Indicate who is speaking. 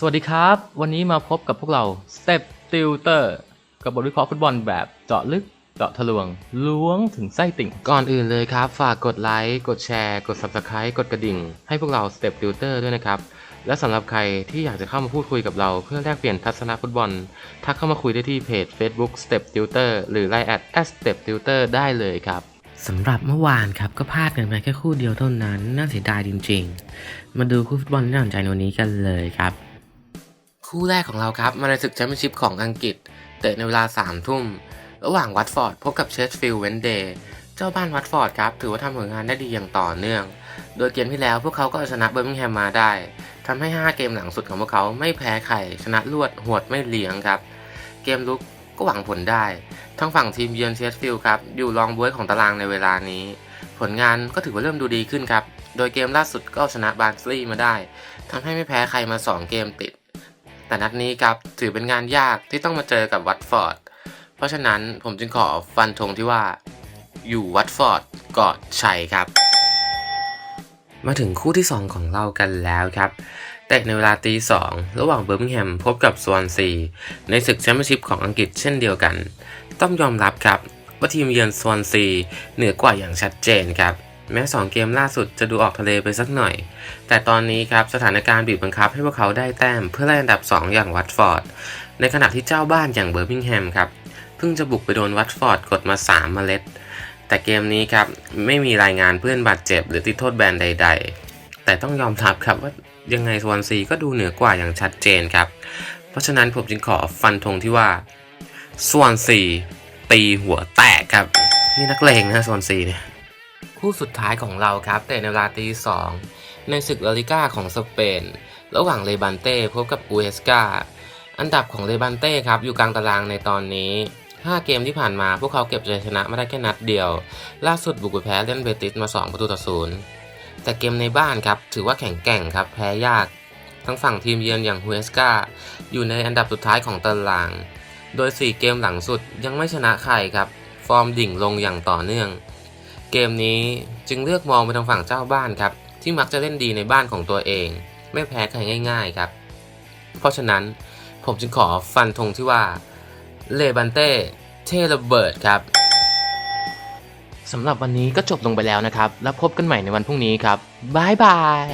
Speaker 1: สวัสดีครับ วันนี้มาพบกับพวกเรา Step Tutor กับบทวิเคราะห์ฟุตบอลแบบเจาะลึกเจาะทะลวง ล้วงถึงไส้ติ่ง ก่อนอื่นเลยครับ ฝากกดไลค์ กดแชร์ กด Subscribe กดกระดิ่ง ให้พวกเรา Step Tutor ด้วยนะครับ และสำหรับใครที่อยากจะเข้ามาพูดคุยกับเราเพื่อแลกเปลี่ยนทัศนฟุตบอล ทักเข้ามาคุยได้ที่เพจ Facebook Step Tutor หรือ Line at @step tutor ได้เลยครับ
Speaker 2: สำหรับเมื่อวานครับก็พลาดกันไปแค่คู่เดียวเท่านั้น น่าเสียดายจริง ๆ มาดูคู่ฟุตบอลที่น่าสนใจในวันนี้กันเลยครับ คู่แรกของเราครับ มาในศึกแชมเปี้ยนชิพของอังกฤษ เตะในเวลา3ทุ่ม ระหว่างวัตฟอร์ดพบกับเชสฟิลด์เวนเดย์เจ้าบ้านวัตฟอร์ดครับ ถือว่าทำผลงานได้ดีอย่างต่อเนื่อง โดยเกมที่แล้วพวกเขาก็เอาชนะเบอร์มิงแฮมมาได้ ทำให้ 5 เกมหลังสุดของพวกเขาไม่แพ้ใครชนะรวดหวดไม่เลี้ยงครับ เกมลุกก็หวังผลได้ ทั้งฝั่งทีมเยือนเชสฟิลด์ครับ อยู่รองบวยของตารางในเวลานี้ ผลงานก็ถือว่าเริ่มดูดีขึ้นครับ โดยเกมล่าสุดก็เอาชนะบาร์นสลีย์มาได้ ทำให้ไม่แพ้ใครมา 2 เกมติด แต่นัดนี้ครับถือเป็นงานยากที่ต้องมาเจอกับวัตฟอร์ด เพราะฉะนั้นผมจึงขอฟันธงที่ว่า อยู่วัตฟอร์ดกอดชัยครับ มาถึงคู่ที่ 2 ของเรากันแล้วครับเตะในเวลาตีสองระหว่างเบอร์มิงแฮมพบกับสวอนซี ในศึกแชมเปี้ยนชิพของอังกฤษเช่นเดียวกัน ต้องยอมรับครับ ว่าทีมเยือนสวอนซีเหนือกว่าอย่างชัดเจนครับ แม้ 2 เกมล่าสุดจะดูออกทะเลไปสักหน่อย แต่ตอนนี้ครับสถานการณ์บีบบังคับให้พวกเขาได้แต้มเพื่อไล่อันดับ 2 อย่างวัตฟอร์ด ในขณะที่เจ้าบ้านอย่างเบอร์มิงแฮมครับเพิ่งจะบุกไปโดนวัตฟอร์ดกดมา 3 เมล็ด แต่เกมนี้ครับไม่มีรายงานเพื่อนบาดเจ็บหรือติดโทษแบนใด ๆ แต่ต้องยอมรับครับว่ายังไงสวอนซีก็ดูเหนือกว่าอย่างชัดเจนครับ เพราะฉะนั้นผมจึงขอฟันธงที่ว่าสวอนซีตีหัวแตกครับ นี่นักเลงนะสวอนซีเนี่ย คู่สุดท้ายของเราครับเตะในเวลาตีสองในศึกลาลิก้าของสเปน ระหว่างเลบันเต้พบกับอูเอสกาอันดับของเลบันเต้ครับอยู่กลางตารางในตอนนี้ 5 เกมที่ผ่านมาพวกเขาเก็บชัยชนะมาได้แค่นัดเดียว ล่าสุดบุกไปแพ้เล่นเบติสมา 2 ประตูต่อศูนย์แต่เกมในบ้านครับถือว่าแข็งแกร่งครับแพ้ยาก ทั้งฝั่งทีมเยือนอย่างฮูเอสกาอยู่ในอันดับสุดท้ายของตาราง โดย 4 เกมหลังสุดยังไม่ชนะใครครับ ฟอร์มดิ่งลงอย่างต่อเนื่อง เกมนี้จึงเลือกมองไปทางฝั่งเจ้าบ้านครับ ที่มักจะเล่นดีในบ้านของตัวเอง ไม่แพ้ใครง่าย ๆครับ เพราะฉะนั้นผมจึงขอฟันธงที่ว่าเลบันเต้เทระเบิดครับ
Speaker 1: สำหรับวันนี้ก็จบลงไปแล้วนะครับ แล้วพบกันใหม่ในวันพรุ่งนี้ครับ บ๊ายบาย